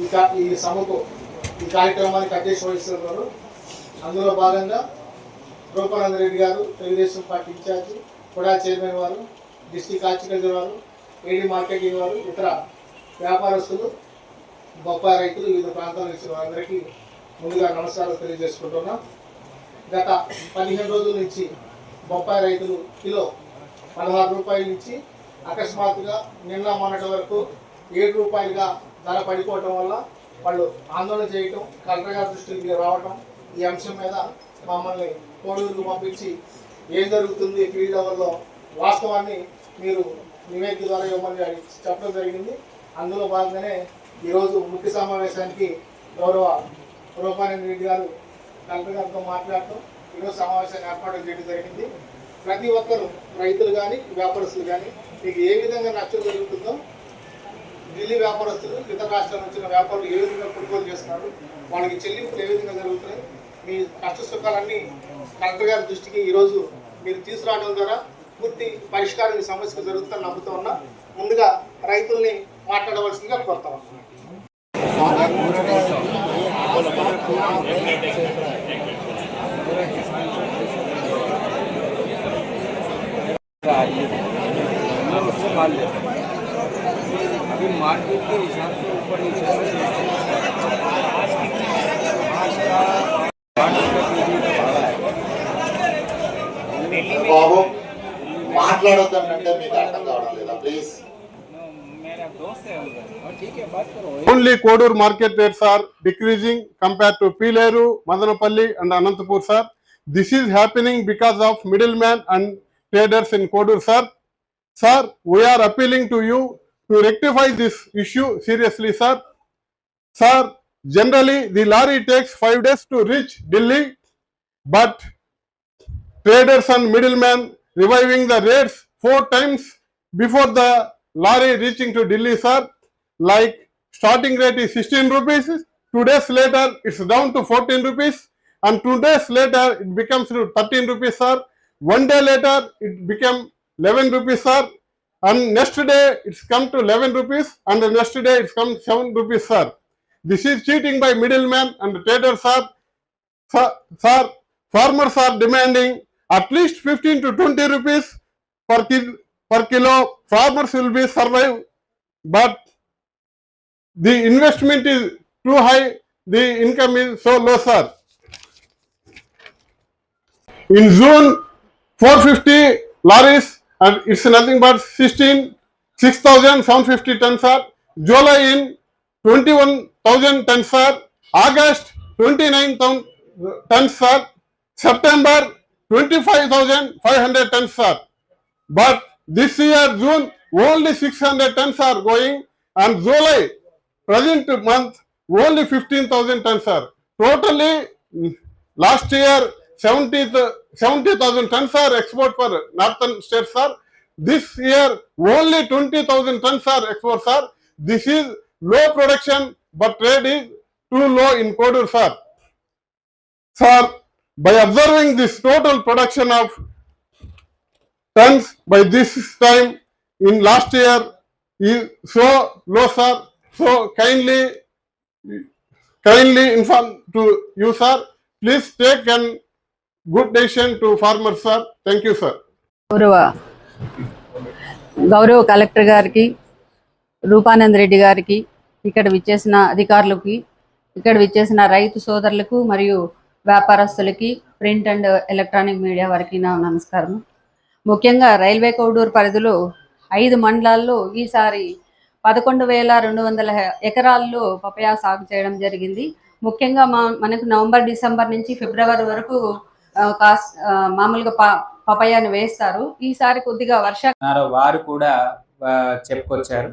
ఈ ఈ సభకు ఈ కార్యక్రమానికి అధ్యక్ష వహిస్తున్నారు. అందులో భాగంగా రూపానంద రెడ్డి గారు తెలుగుదేశం పార్టీ ఇన్ఛార్జి కూడా చైర్మన్ వారు డిస్టిక్ హార్టికల్చర్ వారు ఏడీ మార్కెటింగ్ వారు ఇతర వ్యాపారస్తులు బొప్పాయి రైతులు వివిధ ప్రాంతాల నుంచి వారందరికీ ముందుగా నమస్కారాలు తెలియజేసుకుంటున్నాం. గత పదిహేను రోజుల నుంచి బొప్పాయి రైతులు కిలో పదహారు రూపాయల నుంచి అకస్మాత్తుగా నిన్న మొన్నటి వరకు ఏడు రూపాయలుగా ధర పడిపోవటం వల్ల వాళ్ళు ఆందోళన చేయటం కలెక్టర్ గారి దృష్టికి రావటం ఈ అంశం మీద మమ్మల్ని కోడూరుకు పంపించి ఏం జరుగుతుంది ఫీల్డ్ లెవెల్లో వాస్తవాన్ని మీరు నివేదిక ద్వారా ఇవ్వమని చెప్పడం జరిగింది. అందులో భాగంగానే ఈరోజు ముఖ్య సమావేశానికి గౌరవ రూపానంద రెడ్డి గారు కలెక్టర్ గారితో మాట్లాడటం ఈరోజు సమావేశాన్ని ఏర్పాటు చేయడం జరిగింది. ప్రతి ఒక్కరు రైతులు కానీ వ్యాపారస్తులు కానీ మీకు ఏ విధంగా నష్టం జరుగుతుందో ఢిల్లీ వ్యాపారస్తులు ఇతర రాష్ట్రాల నుంచి వచ్చిన వ్యాపారులు ఏ విధంగా కొనుగోలు చేస్తున్నారు? వాళ్ళకి చెల్లింపులు ఏ విధంగా జరుగుతున్నాయి? మీ కష్ట సుఖాలన్నీ కలెక్టర్ గారి దృష్టికి ఈరోజు మీరు తీసుకురావడం ద్వారా పూర్తి పరిష్కారం ఈ సమస్యకు జరుగుతుందని నమ్ముతూ ఉన్నా. ముందుగా రైతుల్ని మాట్లాడవలసిందిగా కోరుతా ఉన్నాను मार्केट के हिसाब से ऊपर नीचे से आज का आठ रुपये केजी का भाड़ा है బాబు మాట్లాడొద్దంటే మీకు అర్థం కావడం లేదా ప్లీజ్ मेरा दोस्त है उधर हाँ, ठीक है बात करो Only Kodur market rates are decreasing compared to Pileru, Madanapalli and Anantapur, sir. This is happening because of middlemen and traders to rectify this issue seriously, sir. Sir, generally the lorry takes five days to reach Delhi, but traders and middlemen reviving the rates four times before the lorry reaching to Delhi, sir. Like starting rate is 16 rupees, two days later it's down to 14 rupees, and two days later it becomes to 13 rupees, sir. One day later it became 11 rupees, sir. And next day it's come to 11 rupees, and the next day it's come 7 rupees, sir. This is cheating by middlemen and traders, sir. Sir, sir, farmers are demanding at least 15 to 20 rupees per, kil- per kilo. Farmers will be survive, but the investment is too high, the income is so low, sir. In June, 450 lorries, and it's nothing but 16, 6,750 tons, sir. July in 21,000 tons, sir. August, 29,000 tons, sir. September, 25,500 tons, sir. But this year, June, only 600 tons are going, and July, present month, only 15,000 tons, sir. Totally, last year, 70 70,000 tons are export for northern states, sir. This year, only 20,000 tons are export, sir. This is low production, but trade is too low in Kodur, sir. Sir, by observing this total production of tons by this time in last year is so low, sir. So kindly, kindly inform to you, sir. Please take an good decision to farmer sir thank you sir గౌరవ గౌరవ collector గారికి రూపానంద్ రెడ్డి గారికి ఇక్కడ విచ్చేసిన అధికారులకి ఇక్కడ విచ్చేసిన రైతు సోదరులకు మరియు వ్యాపారస్తులకి ప్రింట్ అండ్ ఎలక్ట్రానిక్ మీడియా వారికి నా నమస్కారం. ముఖ్యంగా రైల్వే కౌడూరు పరిధిలో ఐదు మండలాల్లో ఈసారి పదకొండు వేల రెండు వందల ఎకరాల్లో పపయా సాగు చేయడం జరిగింది. ముఖ్యంగా మా మనకు నవంబర్ డిసెంబర్ నుంచి ఫిబ్రవరి వరకు కాస్ట్ మామూలుగా ప పపయాను వేస్తారు. ఈసారి కొద్దిగా వర్ష వారు కూడా చెప్పుకొచ్చారు.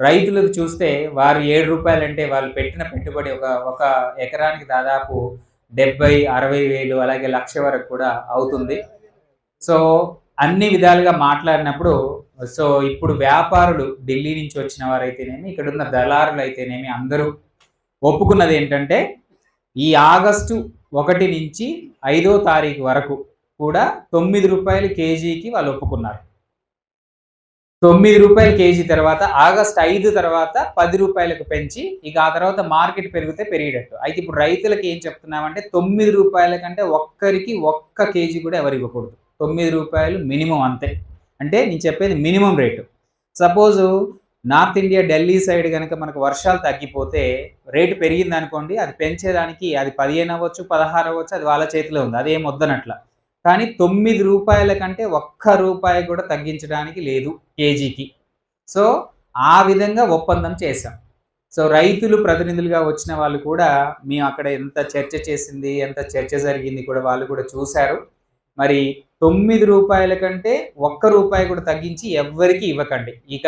రైతులకు చూస్తే వారు ఏడు రూపాయలు అంటే వాళ్ళు పెట్టిన పెట్టుబడి ఒక ఒక ఎకరానికి దాదాపు డెబ్బై అరవై వేలు అలాగే లక్ష వరకు కూడా అవుతుంది. సో అన్ని విధాలుగా మాట్లాడినప్పుడు సో ఇప్పుడు వ్యాపారులు ఢిల్లీ నుంచి వచ్చిన వారైతేనేమి ఇక్కడ ఉన్న దళారులు అయితేనేమి అందరూ ఒప్పుకున్నది ఏంటంటే ఈ ఆగస్టు ఒకటి నుంచి ఐదో తారీఖు వరకు కూడా తొమ్మిది రూపాయలు కేజీకి వాళ్ళు ఒప్పుకున్నారు. తొమ్మిది రూపాయలు కేజీ తర్వాత ఆగస్ట్ ఐదు తర్వాత పది రూపాయలకు పెంచి ఇక ఆ తర్వాత మార్కెట్ పెరిగితే పెరిగేటట్టు. అయితే ఇప్పుడు రైతులకు ఏం చెప్తున్నామంటే తొమ్మిది రూపాయల కంటే ఒక్కరికి ఒక్క కేజీ కూడా ఎవరు ఇవ్వకూడదు. తొమ్మిది రూపాయలు మినిమం అంతే. అంటే నేను చెప్పేది minimum rate. Suppose north India Delhi side కనుక మనకు వర్షాలు తగ్గిపోతే రేటు పెరిగింది అనుకోండి అది పెంచేదానికి అది పదిహేను అవ్వచ్చు పదహారు అవ్వచ్చు అది వాళ్ళ చేతిలో ఉంది అదేం వద్దనట్ల కానీ తొమ్మిది రూపాయల కంటే ఒక్క రూపాయి కూడా తగ్గించడానికి లేదు కేజీకి. సో ఆ విధంగా ఒప్పందం చేశాం. సో రైతులు ప్రతినిధులుగా వచ్చిన వాళ్ళు కూడా మేము అక్కడ ఎంత చర్చ చేసింది ఎంత చర్చ జరిగింది కూడా వాళ్ళు కూడా చూశారు. మరి తొమ్మిది రూపాయల కంటే ఒక్క రూపాయి కూడా తగ్గించి ఎవ్వరికి ఇవ్వకండి. ఇక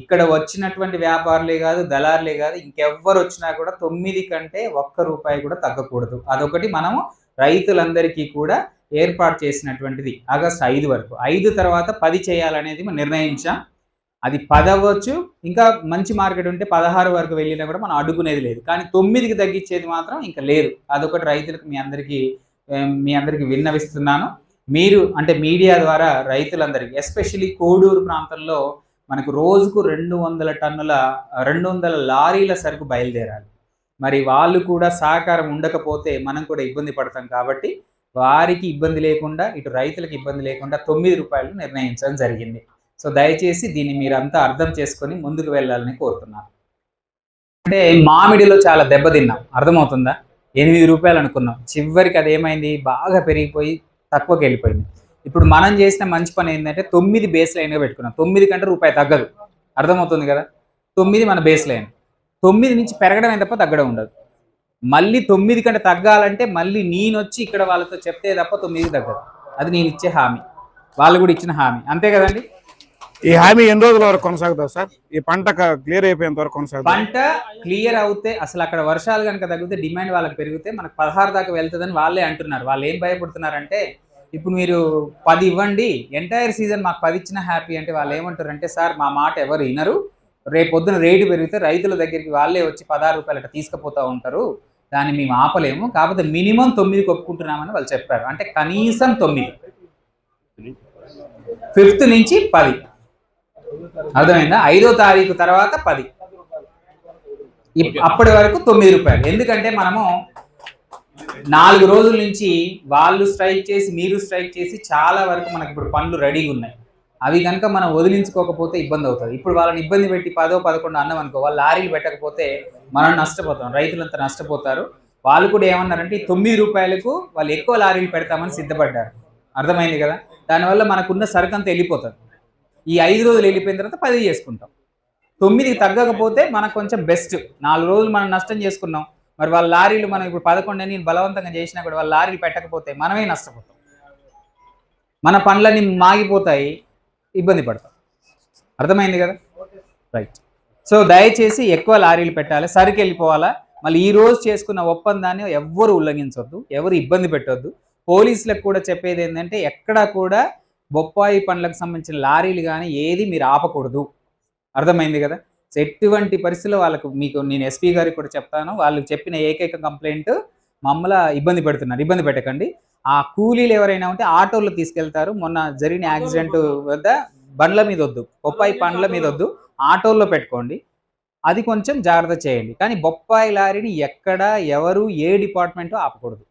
ఇక్కడ వచ్చినటువంటి వ్యాపారులే కాదు దళారులే కాదు ఇంకెవ్వరు వచ్చినా కూడా తొమ్మిది కంటే ఒక్క రూపాయి కూడా తగ్గకూడదు. అదొకటి మనము రైతులందరికీ కూడా ఏర్పాటు చేసినటువంటిది ఆగస్ట్ ఐదు వరకు. ఐదు తర్వాత పది చేయాలనేది మనం నిర్ణయించాం. అది పదవచ్చు ఇంకా మంచి మార్కెట్ ఉంటే పదహారు వరకు వెళ్ళినా కూడా మనం అడుగునేది లేదు. కానీ తొమ్మిదికి తగ్గించేది మాత్రం ఇంకా లేదు. అదొకటి రైతులకు మీ అందరికీ మీ అందరికీ విన్నవిస్తున్నాను. మీరు అంటే మీడియా ద్వారా రైతులందరికీ ఎస్పెషలీ కోడూరు ప్రాంతంలో మనకు రోజుకు రెండు వందల టన్నుల రెండు వందల లారీల సరుకు బయలుదేరాలి. మరి వాళ్ళు కూడా సహకారం ఉండకపోతే మనం కూడా ఇబ్బంది పడతాం కాబట్టి వారికి ఇబ్బంది లేకుండా ఇటు రైతులకు ఇబ్బంది లేకుండా తొమ్మిది రూపాయలు నిర్ణయించడం జరిగింది. సో దయచేసి దీన్ని మీరంతా అర్థం చేసుకొని ముందుకు వెళ్ళాలని కోరుతున్నాను. అంటే మామిడిలో చాలా దెబ్బతిన్నాం. అర్థమవుతుందా? ఎనిమిది రూపాయలు అనుకున్నాం. చివరికి అది ఏమైంది బాగా పెరిగిపోయి తక్కువకి వెళ్ళిపోయింది. ఇప్పుడు మనం చేసిన మంచి పని ఏంటంటే తొమ్మిది బేస్ లైన్గా పెట్టుకున్నాం. తొమ్మిది కంటే రూపాయి తగ్గదు. అర్థమవుతుంది కదా? తొమ్మిది మన బేస్ లైన్ తొమ్మిది నుంచి పెరగడమే తప్ప తగ్గడం ఉండదు. మళ్ళీ తొమ్మిది కంటే తగ్గాలంటే మళ్ళీ నేను వచ్చి ఇక్కడ వాళ్ళతో చెప్తే తప్ప తొమ్మిది తగ్గదు. అది నేను ఇచ్చే హామీ. వాళ్ళు కూడా ఇచ్చిన హామీ. అంతే కదండి? ఈ హామీ ఎన్ని రోజుల వరకు కొనసాగుతుంది సార్? ఈ పంట క్లియర్ అయిపోయేంత వరకు కొనసాగుతుంది. పంట క్లియర్ అవుతే అసలు అక్కడ వర్షాలు కనుక తగ్గితే డిమాండ్ వాళ్ళకి పెరిగితే మనకు పదహారు దాకా వెళ్తుందని వాళ్ళే అంటున్నారు. వాళ్ళు ఏం భయపడుతున్నారంటే ఇప్పుడు మీరు పది ఇవ్వండి. ఎంటైర్ సీజన్ మాకు పది ఇచ్చిన హ్యాపీ అంటే వాళ్ళు ఏమంటారు అంటే సార్ మా మాట ఎవరు వినరు. రేపు పొద్దున రేటు పెరిగితే రైతుల దగ్గరికి వాళ్ళే వచ్చి పదహారు రూపాయలు అట్లా తీసుకుపోతూ ఉంటారు. దాన్ని మేము ఆపలేము. కాకపోతే మినిమం తొమ్మిదికి ఒప్పుకుంటున్నామని వాళ్ళు చెప్పారు. అంటే కనీసం తొమ్మిది. ఫిఫ్త్ నుంచి పది. అర్థమైందా? ఐదో తారీఖు తర్వాత పది. ఇప్- అప్పటి వరకు తొమ్మిది రూపాయలు. ఎందుకంటే మనము నాలుగు రోజుల నుంచి వాళ్ళు స్ట్రైక్ చేసి మీరు స్ట్రైక్ చేసి చాలా వరకు మనకి ఇప్పుడు పనులు రెడీగా ఉన్నాయి. అవి కనుక మనం వదిలించుకోకపోతే ఇబ్బంది అవుతుంది. ఇప్పుడు వాళ్ళని ఇబ్బంది పెట్టి పదో పదకొండు అన్నం అనుకో వాళ్ళు లారీలు పెట్టకపోతే మనం నష్టపోతాం. రైతులంతా నష్టపోతారు. వాళ్ళు కూడా ఏమన్నారంటే తొమ్మిది రూపాయలకు వాళ్ళు ఎక్కువ లారీలు పెడతామని సిద్ధపడ్డారు. అర్థమైంది కదా? దానివల్ల మనకున్న సరుకు అంతా వెళ్ళిపోతుంది. ఈ ఐదు రోజులు వెళ్ళిపోయిన తర్వాత పది చేసుకుంటాం. తొమ్మిదికి తగ్గకపోతే మనకు కొంచెం బెస్ట్. నాలుగు రోజులు మనం నష్టం చేసుకున్నాం. మరి వాళ్ళ లారీలు మనం ఇప్పుడు పదకొండు నేను బలవంతంగా చేసినా కూడా వాళ్ళ లారీలు పెట్టకపోతే మనమే నష్టపోతాం. మన పనులన్నీ మాగిపోతాయి ఇబ్బంది పడతాం. అర్థమైంది కదా? రైట్ సో దయచేసి ఎక్కువ లారీలు పెట్టాలి సరికి వెళ్ళిపోవాలా మళ్ళీ ఈ రోజు చేసుకున్న ఒప్పందాన్ని ఎవ్వరు ఉల్లంఘించవద్దు ఎవరు ఇబ్బంది పెట్టొద్దు. పోలీసులకు కూడా చెప్పేది ఏంటంటే ఎక్కడా కూడా బొప్పాయి పండ్లకు సంబంధించిన లారీలు కానీ ఏది మీరు ఆపకూడదు. అర్థమైంది కదా? సో ఎటువంటి పరిస్థితుల్లో వాళ్ళకు మీకు నేను ఎస్పీ గారికి కూడా చెప్తాను. వాళ్ళు చెప్పిన ఏకైక కంప్లైంట్ మమ్మల్ని ఇబ్బంది పెడుతున్నారు. ఇబ్బంది పెట్టకండి. ఆ కూలీలు ఎవరైనా ఉంటే ఆటోలో తీసుకెళ్తారు. మొన్న జరిగిన యాక్సిడెంట్ వద్ద బండ్ల మీద వద్దు. బొప్పాయి పండ్ల మీద వద్దు. ఆటోల్లో పెట్టుకోండి. అది కొంచెం జాగ్రత్త చేయండి. కానీ బొప్పాయి లారీని ఎక్కడ ఎవరు ఏ డిపార్ట్మెంటో ఆపకూడదు.